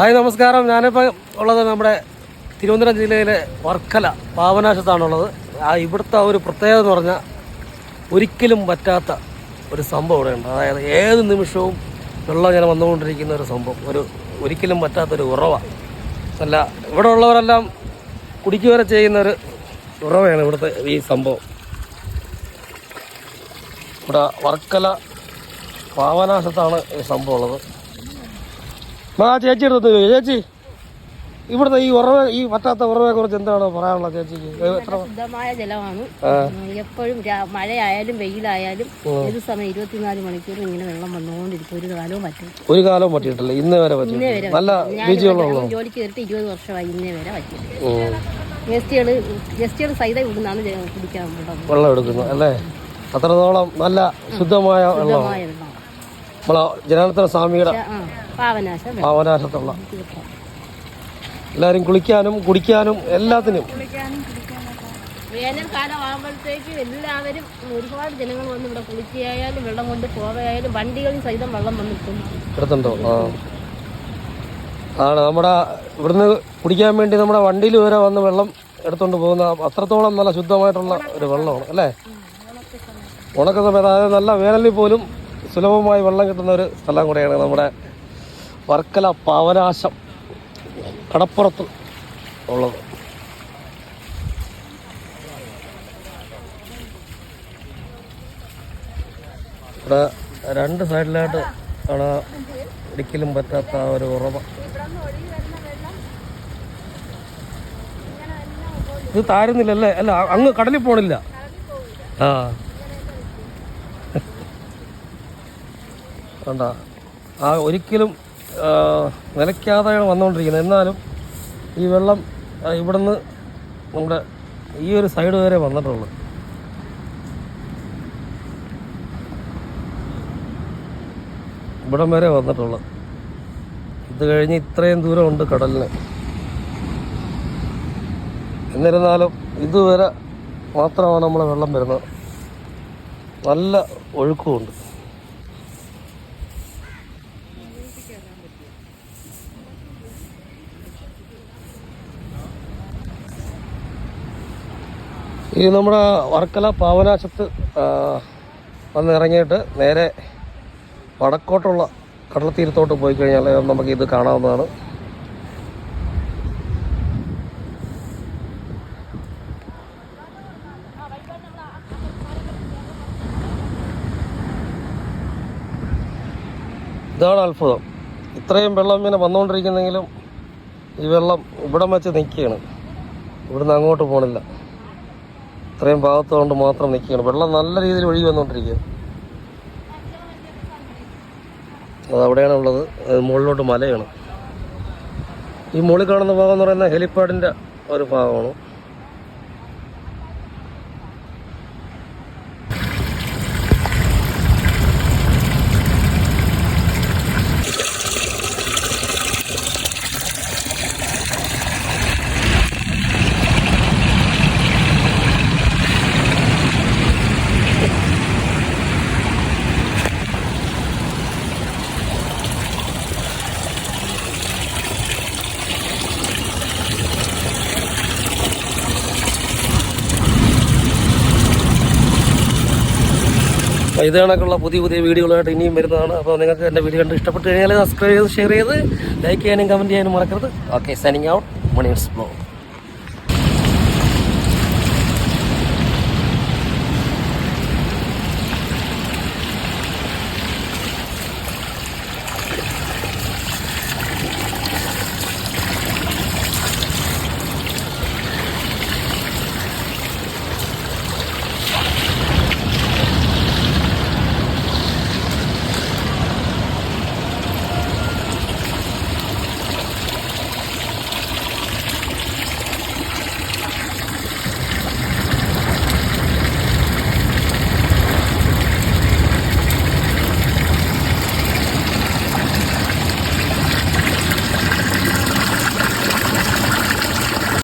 Hi നമസ്കാരം. ഞാനിപ്പോൾ ഉള്ളത് നമ്മുടെ തിരുവനന്തപുരം ജില്ലയിലെ വർക്കല പാവനാശത്താണുള്ളത്. ആ ഇവിടുത്തെ ഒരു പ്രത്യേകത എന്ന് പറഞ്ഞാൽ ഒരിക്കലും പറ്റാത്ത ഒരു സംഭവം ഇവിടെയുണ്ട്. അതായത് ഏത് നിമിഷവും വെള്ളം ഇങ്ങനെ വന്നുകൊണ്ടിരിക്കുന്ന ഒരു സംഭവം. ഒരു ഒരിക്കലും പറ്റാത്തൊരു ഉറവാണ് അല്ല ഇവിടെ ഉള്ളവരെല്ലാം കുടിക്കുക വരെ ചെയ്യുന്ന ഒരു ഉറവയാണ് ഇവിടുത്തെ ഈ സംഭവം. ഇവിടെ വർക്കല പാവനാശത്താണ് ഈ സംഭവം ഉള്ളത്. ആ ചേച്ചി എടുത്ത് ചേച്ചി ഇവിടുത്തെ ഈ ഉറവ ഈ പറ്റാത്ത ഉറവയെ കുറിച്ച് എന്താണ് പറയാനുള്ളത് ചേച്ചിക്ക് ശുദ്ധമായ ജലമാണ്. എപ്പോഴും മഴയായാലും വെയിലായാലും ഏത് സമയം ഇരുപത്തിനാല് മണിക്കൂറും ഇങ്ങനെ വെള്ളം വന്നുകൊണ്ടിരിക്കും. ഒരു കാലവും പറ്റും ഒരു കാലവും പറ്റിയിട്ടില്ല. ഇന്ന് വരെ ഇന്നേ നല്ല വെള്ളം. ജോലിക്ക് കയറിയിട്ട് ഇരുപത് വർഷമായി ഇന്നേ വരെ പറ്റും. ഗസ്റ്റുകൾ ഗസ്റ്റുകൾ സഹിതം ഇവിടുന്നാണ് കുടിക്കാൻ വെള്ളം എടുക്കുന്നു അല്ലേ? അത്രത്തോളം നല്ല ശുദ്ധമായ വെള്ളം നമ്മളെ ജനാർദ്ദന സ്വാമിയുടെ പാവനാശത്തുള്ള. എല്ലാവരും കുളിക്കാനും കുടിക്കാനും എല്ലാത്തിനും. വേനൽക്കാലം ആകുമ്പോഴത്തേക്ക് എല്ലാവരും ഒരുപാട് ജനങ്ങൾ വന്ന് ഇവിടെ കുളിക്കുകയായാലും വെള്ളം കൊണ്ട് പോവുകയായാലും വണ്ടികളിൽ സഹിതം വെള്ളം വന്നിട്ടും എടുത്തുണ്ടോ ആ. ആണ് നമ്മുടെ ഇവിടുന്ന് കുടിക്കാൻ വേണ്ടി നമ്മുടെ വണ്ടിയിൽ വരെ വന്ന് വെള്ളം എടുത്തോണ്ട് പോകുന്ന അത്രത്തോളം നല്ല ശുദ്ധമായിട്ടുള്ള ഒരു വെള്ളമാണ് അല്ലേ? ഉണക്ക സമയത്ത് അതായത് നല്ല വേനലിൽ പോലും സുലഭമായി വെള്ളം കിട്ടുന്ന ഒരു സ്ഥലം കൂടെയാണ് നമ്മുടെ വർക്കല പാവനാശം കടപ്പുറത്ത് ഉള്ളത്. ഇവിടെ രണ്ട് സൈഡിലായിട്ട് ആണ് ഒരിക്കലും പറ്റാത്ത ആ ഒരു ഉറവ. ഇത് താരുന്നില്ലല്ലേ? അല്ല അങ്ങ് കടലിൽ പോണില്ല. ആ. ആ ഒരിക്കലും നിലയ്ക്കാതെയാണ് വന്നുകൊണ്ടിരിക്കുന്നത്. എന്നാലും ഈ വെള്ളം ഇവിടുന്ന് നമ്മുടെ ഈ ഒരു സൈഡ് വരെ വന്നിട്ടുള്ളൂ. ഇവിടം വരെ വന്നിട്ടുള്ളൂ. ഇത് കഴിഞ്ഞ് ഇത്രയും ദൂരമുണ്ട് കടലിന്. എന്നിരുന്നാലും ഇതുവരെ മാത്രമാണ് നമ്മളെ വെള്ളം വരുന്നത്. നല്ല ഒഴുക്കുമുണ്ട്. ഈ നമ്മുടെ വർക്കല പാവനാശത്ത് വന്നിറങ്ങിയിട്ട് നേരെ വടക്കോട്ടുള്ള കടൽത്തീരത്തോട്ട് പോയി കഴിഞ്ഞാൽ നമുക്ക് ഇത് കാണാവുന്നതാണ്. ഇതാണ് അത്ഭുതം. ഇത്രയും വെള്ളം ഇങ്ങനെ വന്നുകൊണ്ടിരിക്കുന്നെങ്കിലും ഈ വെള്ളം ഇവിടം വെച്ച് നിൽക്കുകയാണ്. ഇവിടുന്ന് അങ്ങോട്ട് പോണില്ല. ഇത്രയും ഭാഗത്ത് കൊണ്ട് മാത്രം നിൽക്കുകയാണ്. വെള്ളം നല്ല രീതിയിൽ ഒഴുകി വന്നുകൊണ്ടിരിക്കുകയാണ്. അതവിടെയാണ് ഉള്ളത്. മുകളിലോട്ട് മലയാണ്. ഈ മുകളിൽ കാണുന്ന ഭാഗം എന്ന് പറയുന്നത് ഹെലിപ്പാഡിന്റെ ഒരു ഭാഗമാണ് അപ്പോൾ ഇത് കണക്കുള്ള പുതിയ പുതിയ വീഡിയോകളായിട്ട് ഇനിയും വരുന്നതാണ്. അപ്പോൾ നിങ്ങൾക്ക് എന്റെ വീഡിയോ കണ്ട് ഇഷ്ടപ്പെട്ട് കഴിഞ്ഞാൽ സബ്സ്ക്രൈബ് ചെയ്ത് ഷെയർ ചെയ്ത് ലൈക്ക് ചെയ്യാനും കമന്റ് ചെയ്യാനും മറക്കരുത്. ഓക്കെ സൈനിങ് ഔട്ട് മണി ബ്ലോ